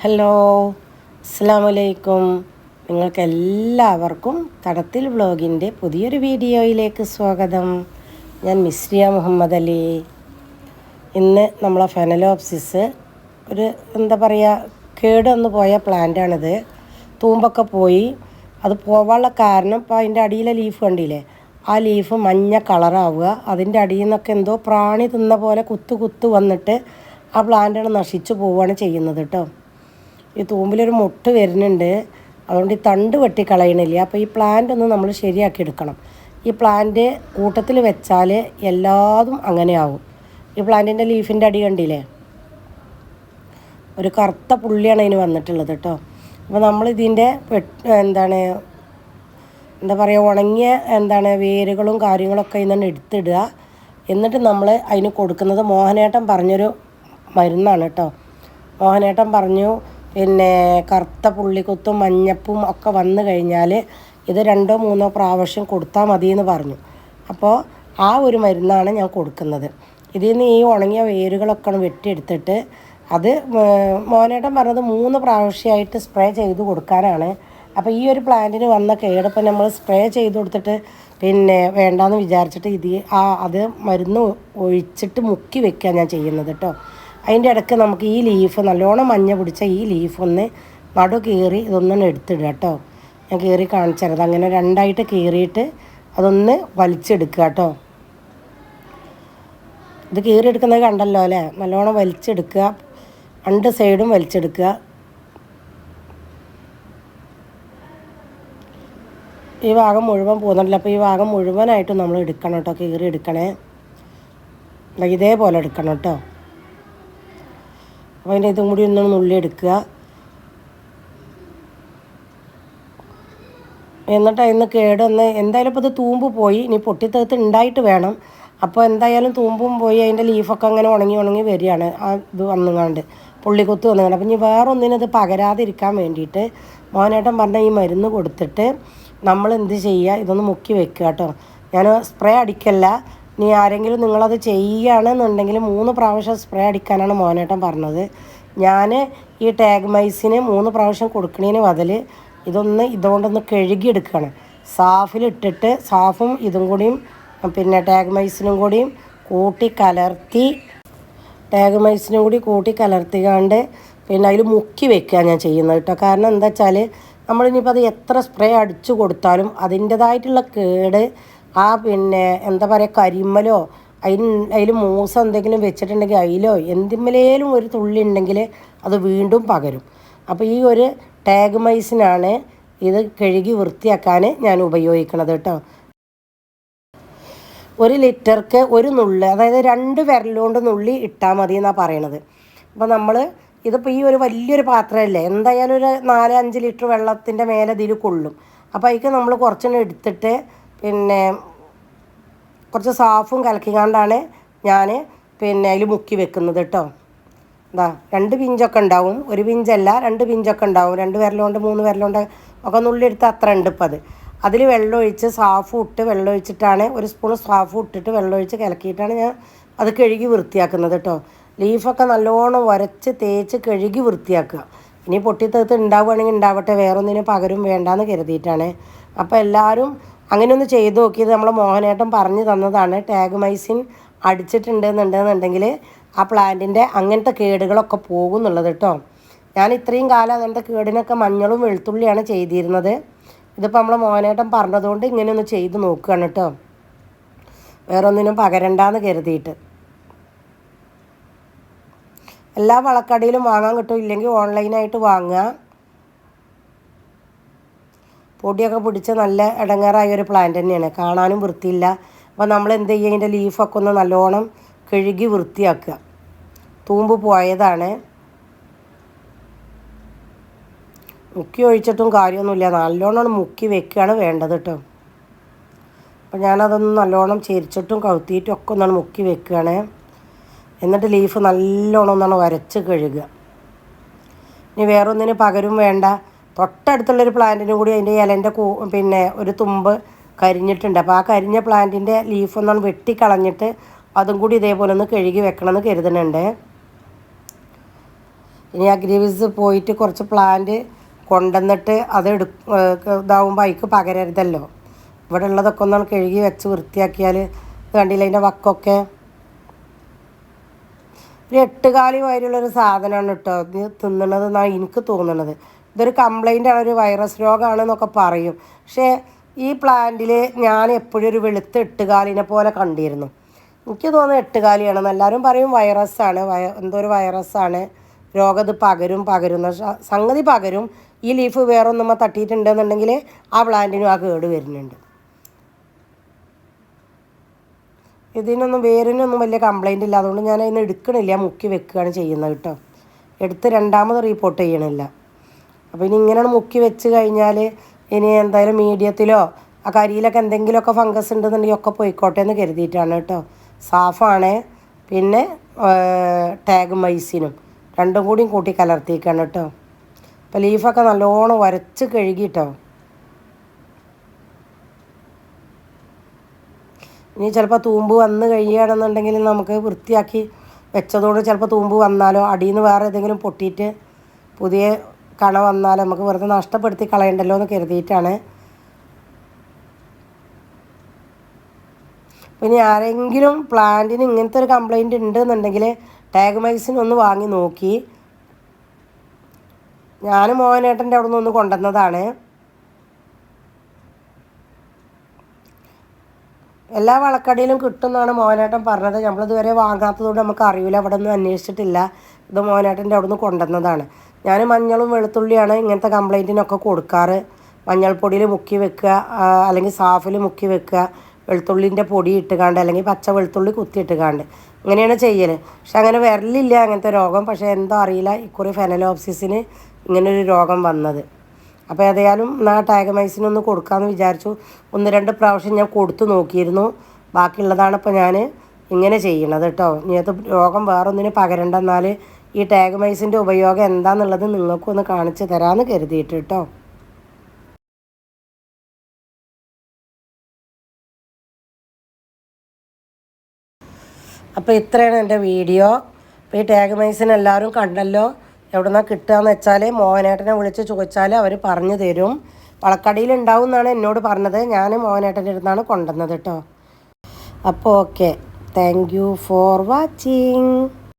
Hello അസ്സാമലൈക്കും നിങ്ങൾക്ക് എല്ലാവർക്കും കടത്തിൽ വ്ളോഗിന്റെ പുതിയൊരു വീഡിയോയിലേക്ക് സ്വാഗതം. ഞാൻ മിസ്രിയ മുഹമ്മദ് അലി. ഇന്ന് നമ്മളെ ഫെനലോപ്സിസ് ഒരു എന്താ പറയുക കേടൊന്ന് പോയ പ്ലാന്റാണിത്. തൂമ്പൊക്കെ പോയി. അത് പോവാനുള്ള കാരണം ഇപ്പോൾ അതിന്റെ അടിയിലെ ലീഫ് കണ്ടില്ലേ? ആ ലീഫ് മഞ്ഞ കളറാവുക. അതിന്റെ അടിയിൽ നിന്നൊക്കെ എന്തോ പ്രാണി തിന്ന പോലെ കുത്തു കുത്തു വന്നിട്ട് ആ പ്ലാന്റാണ് നശിച്ചു പോവുകയാണ് ചെയ്യുന്നത് കേട്ടോ. ഈ തൂമ്പിലൊരു മുട്ട് വരുന്നുണ്ട്. അതുകൊണ്ട് ഈ തണ്ട് വെട്ടി കളയണില്ല അപ്പോൾ ഈ പ്ലാന്റ് ഒന്ന് നമ്മൾ ശരിയാക്കി എടുക്കണം. ഈ പ്ലാന്റ് കൂട്ടത്തിൽ വെച്ചാൽ എല്ലാതും അങ്ങനെയാവും. ഈ പ്ലാന്റിന്റെ ലീഫിന്റെ അടി കണ്ടില്ലേ? ഒരു കറുത്ത പുള്ളിയാണ് അതിന് വന്നിട്ടുള്ളത് കേട്ടോ അപ്പോൾ നമ്മൾ ഇതിന്റെ എന്താണ് എന്താ പറയുക ഉണങ്ങിയ എന്താണ് വേരുകളും കാര്യങ്ങളൊക്കെ ഇന്നാണ് എടുത്തിടുക. എന്നിട്ട് നമ്മൾ അതിന് കൊടുക്കുന്നത് മോഹനേട്ടൻ പറഞ്ഞൊരു മരുന്നാണ് കേട്ടോ മോഹനേട്ടൻ പറഞ്ഞു പിന്നെ കറുത്ത പുള്ളിക്കുത്തും മഞ്ഞപ്പും ഒക്കെ വന്നു കഴിഞ്ഞാൽ ഇത് രണ്ടോ മൂന്നോ പ്രാവശ്യം കൊടുത്താൽ മതി എന്ന് പറഞ്ഞു. അപ്പോൾ ആ ഒരു മരുന്നാണ് ഞാൻ കൊടുക്കുന്നത്. ഇതിൽ നിന്ന് ഈ ഉണങ്ങിയ വേരുകളൊക്കെ വെട്ടിയെടുത്തിട്ട് അത് മോനേട്ടൻ പറഞ്ഞത് മൂന്ന് പ്രാവശ്യമായിട്ട് സ്പ്രേ ചെയ്ത് കൊടുക്കാനാണ്. അപ്പോൾ ഈ ഒരു പ്ലാന്റിന് വന്ന കേടപ്പം നമ്മൾ സ്പ്രേ ചെയ്ത് കൊടുത്തിട്ട് പിന്നെ വേണ്ടാന്ന് വിചാരിച്ചിട്ട് ഇത് ആ അത് മരുന്ന് ഒഴിച്ചിട്ട് മുക്കി വെക്കുക ഞാൻ ചെയ്യുന്നത് കേട്ടോ. അതിന്റെ ഇടയ്ക്ക് നമുക്ക് ഈ ലീഫ് നല്ലോണം മഞ്ഞ പിടിച്ച ഈ ലീഫ് ഒന്ന് നടു കീറി ഇതൊന്നും എടുത്തിടുക കേട്ടോ. ഞാൻ കീറി കാണിച്ചത് അങ്ങനെ രണ്ടായിട്ട് കീറിയിട്ട് അതൊന്ന് വലിച്ചെടുക്കുക കേട്ടോ. ഇത് കീറിയെടുക്കുന്നത് കണ്ടല്ലോ അല്ലേ? നല്ലോണം വലിച്ചെടുക്കുക. രണ്ട് സൈഡും വലിച്ചെടുക്കുക. ഈ ഭാഗം മുഴുവൻ പോകുന്നുണ്ടല്ലോ. അപ്പോൾ ഈ ഭാഗം മുഴുവനായിട്ടും നമ്മൾ എടുക്കണം കേട്ടോ. കീറി എടുക്കണേ. ഇതേപോലെ എടുക്കണം കേട്ടോ. അപ്പോൾ അതിന്റെ ഇതും കൂടി ഒന്ന് നുള്ളി എടുക്കുക. എന്നിട്ട് അതിന്ന് കേടൊന്ന് എന്തായാലും ഇപ്പോൾ ഇത് തൂമ്പ് പോയി. ഇനി പൊട്ടിത്തേത്ത് ഉണ്ടായിട്ട് വേണം. അപ്പോൾ എന്തായാലും തൂമ്പും പോയി അതിന്റെ ലീഫൊക്കെ അങ്ങനെ ഉണങ്ങി ഉണങ്ങി വരികയാണ്. ആ ഇത് വന്നുങ്ങാണ്ട് പുള്ളിക്കൊത്ത് വന്നുകൊണ്ട് അപ്പം ഇനി വേറെ ഒന്നിനത് പകരാതിരിക്കാൻ വേണ്ടിയിട്ട് മോനേട്ടൻ പറഞ്ഞ ഈ മരുന്ന് കൊടുത്തിട്ട് നമ്മൾ എന്ത് ചെയ്യുക? ഇതൊന്ന് മുക്കി വെക്കുക കേട്ടോ. ഞാൻ സ്പ്രേ അടിക്കല്ല. ഇനി ആരെങ്കിലും നിങ്ങളത് ചെയ്യുകയാണെന്നുണ്ടെങ്കിൽ മൂന്ന് പ്രാവശ്യം സ്പ്രേ അടിക്കാനാണ് മോനേട്ടൻ പറഞ്ഞത്. ഞാൻ ഈ ടാഗ് മൈസിന് മൂന്ന് പ്രാവശ്യം കൊടുക്കണതിന് ബദൽ ഇതൊന്ന് ഇതുകൊണ്ടൊന്ന് കഴുകിയെടുക്കുകയാണ് സാഫിലിട്ടിട്ട് സാഫും ഇതും കൂടിയും പിന്നെ ടാഗ് മൈസിനും കൂടിയും കൂട്ടി കലർത്തി ടാഗ് മൈസിനും കൂടി കൂട്ടി കലർത്തിക്കാണ്ട് പിന്നെ അതിൽ മുക്കി വെക്കുക ഞാൻ ചെയ്യുന്നത് കേട്ടോ. കാരണം എന്താ വെച്ചാൽ നമ്മളിനിയിപ്പോൾ അത് എത്ര സ്പ്രേ അടിച്ചു കൊടുത്താലും അതിന്റെതായിട്ടുള്ള കേട് ആ പിന്നെ എന്താ പറയുക കരിമ്മലോ അതിന് അതിൽ മൂസ എന്തെങ്കിലും വെച്ചിട്ടുണ്ടെങ്കിൽ അതിലോ എന്തിമ്മലേലും ഒരു തുള്ളി ഉണ്ടെങ്കിൽ അത് വീണ്ടും പകരും. അപ്പോൾ ഈ ഒരു ടാഗ് മൈസിനാണ് ഇത് കഴുകി വൃത്തിയാക്കാൻ ഞാൻ ഉപയോഗിക്കുന്നത് കേട്ടോ. ഒരു ലിറ്റർക്ക് ഒരു നുള്ളി അതായത് രണ്ട് വിരലുകൊണ്ട് നുള്ളി ഇട്ടാൽ മതി എന്നാണ് പറയണത്. അപ്പോൾ നമ്മൾ ഇതിപ്പോൾ ഈ ഒരു വലിയൊരു പാത്രമല്ലേ എന്തായാലും ഒരു നാല് അഞ്ച് ലിറ്റർ വെള്ളത്തിന്റെ മേലെ ഇതിൽ കൊള്ളും. അപ്പോൾ അതിക്ക് നമ്മൾ കുറച്ചെണ്ണം എടുത്തിട്ട് പിന്നെ കുറച്ച് സാഫും കലക്കിക്കാണ്ടാണ് ഞാൻ പിന്നെ അതിൽ മുക്കി വെക്കുന്നത് കേട്ടോ എന്താ രണ്ട് പിഞ്ചൊക്കെ ഉണ്ടാവും. ഒരു പിഞ്ചല്ല രണ്ട് പിഞ്ചൊക്കെ ഉണ്ടാവും. രണ്ട് വിരലുകൊണ്ട് മൂന്ന് വിരലുകൊണ്ട് ഒക്കെ നുള്ളിയെടുത്ത് അത്ര ഉണ്ട് ഇപ്പം അത്. അതിൽ വെള്ളമൊഴിച്ച് സാഫ് ഇട്ട് വെള്ളമൊഴിച്ചിട്ടാണ് ഒരു സ്പൂൺ സാഫ് ഇട്ടിട്ട് വെള്ളമൊഴിച്ച് കലക്കിയിട്ടാണ് ഞാൻ അത് കഴുകി വൃത്തിയാക്കുന്നത് കേട്ടോ ലീഫൊക്കെ നല്ലോണം ഉരച്ച് തേച്ച് കഴുകി വൃത്തിയാക്കുക. ഇനി പൊട്ടിത്തേത്ത് ഉണ്ടാവുകയാണെങ്കിൽ ഉണ്ടാവട്ടെ വേറൊന്നിനും പകരും വേണ്ടാന്ന് കരുതിയിട്ടാണ്. അപ്പോൾ എല്ലാവരും അങ്ങനെ ഒന്ന് ചെയ്ത് നോക്കിയത് നമ്മളെ മോഹനേട്ടൻ പറഞ്ഞു തന്നതാണ്. ടാഗ് മൈസിൻ അടിച്ചിട്ടുണ്ട് എന്നുണ്ടെന്നുണ്ടെങ്കിൽ ആ പ്ലാന്റിന്റെ അങ്ങനത്തെ കേടുകളൊക്കെ പോകും എന്നുള്ളത് കേട്ടോ ഞാൻ ഇത്രയും കാലം അങ്ങനത്തെ കേടിനൊക്കെ മഞ്ഞളും വെളുത്തുള്ളിയാണ് ചെയ്തിരുന്നത്. ഇതിപ്പോൾ നമ്മളെ മോഹനേട്ടൻ പറഞ്ഞതുകൊണ്ട് ഇങ്ങനെ ഒന്ന് ചെയ്ത് നോക്കുകയാണ് കേട്ടോ വേറൊന്നിനും പകരണ്ടാന്ന് കരുതിയിട്ട്. എല്ലാ വളക്കടയിലും വാങ്ങാൻ കിട്ടും. ഇല്ലെങ്കിൽ ഓൺലൈനായിട്ട് വാങ്ങുക. പൊടിയൊക്കെ പിടിച്ച് നല്ല ഇടങ്ങേറായ ഒരു പ്ലാന്റ് തന്നെയാണ്. കാണാനും വൃത്തിയില്ല. അപ്പോൾ നമ്മൾ എന്ത് ചെയ്യുക അതിന്റെ ലീഫൊക്കെ ഒന്ന് നല്ലോണം കഴുകി വൃത്തിയാക്കുക. തൂമ്പ് പോയതാണ്. മുക്കി ഒഴിച്ചിട്ടും കാര്യമൊന്നുമില്ല. നല്ലോണം മുക്കി വെക്കുകയാണ് വേണ്ടത് കേട്ടോ. അപ്പോൾ ഞാനതൊന്ന് നല്ലോണം ചെരിച്ചിട്ടും കവുത്തിയിട്ടും ഒക്കെ ഒന്നാണ് മുക്കി വെക്കുകയാണ്. എന്നിട്ട് ലീഫ് നല്ലോണം ഒന്നാണ് വരച്ച് കഴുകുക. ഇനി വേറൊന്നിന് പകരും വേണ്ട. തൊട്ടടുത്തുള്ളൊരു പ്ലാന്റിനും കൂടി അതിന്റെ ഇലന്റെ കൂ പിന്നെ ഒരു തുമ്പ് കരിഞ്ഞിട്ടുണ്ട്. അപ്പോൾ ആ കരിഞ്ഞ പ്ലാന്റിന്റെ ലീഫൊന്നും വെട്ടിക്കളഞ്ഞിട്ട് അതും കൂടി ഇതേപോലെ ഒന്ന് കഴുകി വെക്കണമെന്ന് കരുതുന്നുണ്ട്. ഇനി അഗ്രിവിസ് പോയിട്ട് കുറച്ച് പ്ലാന്റ് കൊണ്ടുവന്നിട്ട് അത് എടു ഇതാവുമ്പോൾ അതിക്ക് പകരരുതല്ലോ. ഇവിടെ ഉള്ളതൊക്കെ ഒന്നാണ് കഴുകി വെച്ച് വൃത്തിയാക്കിയാൽ കണ്ടില്ല അതിന്റെ വക്കൊക്കെ? ഒരു എട്ടുകാലി വരെയുള്ളൊരു സാധനമാണ് കേട്ടോ ഇത് തിന്നണത് എന്നാണ് എനിക്ക് തോന്നുന്നത് ഇതൊരു ആണ് ഒരു വൈറസ് രോഗമാണെന്നൊക്കെ പറയും. പക്ഷേ ഈ പ്ലാന്റിൽ ഞാൻ എപ്പോഴും ഒരു വെളുത്ത എട്ടുകാലിനെ പോലെ കണ്ടിരുന്നു. എനിക്ക് തോന്നുന്നത് എട്ടുകാലിയാണെന്ന് എല്ലാവരും പറയും വൈറസാണ് വയ എന്തോ ഒരു വൈറസാണ് രോഗം ഇത് പകരും പകരുന്ന സംഗതി പകരും. ഈ ലീഫ് വേറൊന്നും തട്ടിയിട്ടുണ്ടെന്നുണ്ടെങ്കിൽ ആ പ്ലാന്റിനും ആ കേട് വരുന്നുണ്ട്. ഇതിനൊന്നും വേരിനൊന്നും വലിയ കംപ്ലൈന്റ് ഇല്ല. അതുകൊണ്ട് ഞാൻ അതിന് എടുക്കണില്ല. മുക്കി വെക്കുകയാണ് ചെയ്യുന്നത് കേട്ടോ. എടുത്ത് രണ്ടാമത് റിപ്പോർട്ട് ചെയ്യണില്ല. അപ്പോൾ ഇനി ഇങ്ങനെ മുക്കി വെച്ച് കഴിഞ്ഞാൽ ഇനി എന്തായാലും മീഡിയത്തിലോ ആ കരിയിലൊക്കെ എന്തെങ്കിലുമൊക്കെ ഫംഗസ് ഉണ്ടെന്നുണ്ടെങ്കിൽ ഒക്കെ പോയിക്കോട്ടെ എന്ന് കരുതിയിട്ടാണ് കേട്ടോ. സാഫാണ്. പിന്നെ ടാഗ് മൈസിനും രണ്ടും കൂടിയും കൂട്ടി കലർത്തിക്കാണ് കേട്ടോ. അപ്പോൾ ലീഫൊക്കെ നല്ലോണം വരച്ച് കഴുകിട്ടോ. ഇനി ചിലപ്പോൾ തൂമ്പ് വന്ന് കഴിയുകയാണെന്നുണ്ടെങ്കിൽ നമുക്ക് വൃത്തിയാക്കി വെച്ചതോട് ചിലപ്പോൾ തൂമ്പ് വന്നാലോ അടിയിൽ നിന്ന് വേറെ ഏതെങ്കിലും പൊട്ടിയിട്ട് പുതിയ കണ വന്നാൽ നമുക്ക് വെറുതെ നഷ്ടപ്പെടുത്തി കളയണ്ടല്ലോ എന്ന് കരുതിയിട്ടാണ്. പിന്നെ ആരെങ്കിലും പ്ലാന്റിന് ഇങ്ങനത്തെ ഒരു കംപ്ലൈന്റ് ഉണ്ടെന്നുണ്ടെങ്കിൽ ടാഗ് മൈസിൻ ഒന്ന് വാങ്ങി നോക്കി. ഞാൻ മോഹനേട്ടന്റെ അവിടെ നിന്ന് കൊണ്ടുവന്നതാണ്. എല്ലാ വളക്കടയിലും കിട്ടുമെന്നാണ് മോഹനേട്ടൻ പറഞ്ഞത്. നമ്മളിതുവരെ വാങ്ങാത്തതുകൊണ്ട് നമുക്ക് അറിയില്ല. അവിടെ ഒന്നും അന്വേഷിച്ചിട്ടില്ല. ഇത് മോഹനേട്ടന്റെ അവിടെ നിന്ന് കൊണ്ടുവന്നതാണ്. ഞാൻ മഞ്ഞളും വെളുത്തുള്ളിയാണ് ഇങ്ങനത്തെ കംപ്ലൈന്റിനൊക്കെ കൊടുക്കാറ്. മഞ്ഞൾപ്പൊടിയിൽ മുക്കി വെക്കുക അല്ലെങ്കിൽ സാഫിൽ മുക്കി വെക്കുക വെളുത്തുള്ളിന്റെ പൊടി ഇട്ടുകാണ്ട് അല്ലെങ്കിൽ പച്ച വെളുത്തുള്ളി കുത്തി ഇട്ടുകാണ്ട് ഇങ്ങനെയാണ് ചെയ്യൽ പക്ഷെ അങ്ങനെ വരലില്ല അങ്ങനത്തെ രോഗം. പക്ഷേ എന്തോ അറിയില്ല ഇക്കുറി ഫെനലോപ്സിസിന് ഇങ്ങനൊരു രോഗം വന്നത്. അപ്പോൾ ഏതായാലും നാ ടാഗമൈസിനൊന്ന് കൊടുക്കാമെന്ന് വിചാരിച്ചു. ഒന്ന് രണ്ട് പ്രാവശ്യം ഞാൻ കൊടുത്തു നോക്കിയിരുന്നു. ബാക്കിയുള്ളതാണ് ഇപ്പോൾ ഞാൻ ഇങ്ങനെ ചെയ്യണത് കേട്ടോ. ഇനി അത് രോഗം വേറൊന്നിന് പകരണ്ടെന്നാൽ ഈ ടാഗ് മൈസിന്റെ ഉപയോഗം എന്താണെന്നുള്ളത് നിങ്ങൾക്കൊന്ന് കാണിച്ചു തരാമെന്ന് കരുതിയിട്ട് കേട്ടോ. അപ്പോൾ ഇത്രയാണ് എന്റെ വീഡിയോ. അപ്പോൾ ഈ ടാഗ് മൈസിന് എല്ലാവരും കണ്ടല്ലോ. എവിടെ നിന്നാണ് കിട്ടുകയെന്ന് വെച്ചാൽ മോഹനേട്ടനെ വിളിച്ച് ചോദിച്ചാൽ അവർ പറഞ്ഞു തരും. വളക്കടിയിൽ ഉണ്ടാവും എന്നാണ് എന്നോട് പറഞ്ഞത്. ഞാൻ മോഹനേട്ടന്റെ അടുത്താണ് കൊണ്ടുവന്നത് കേട്ടോ. അപ്പോൾ okay thank you for watching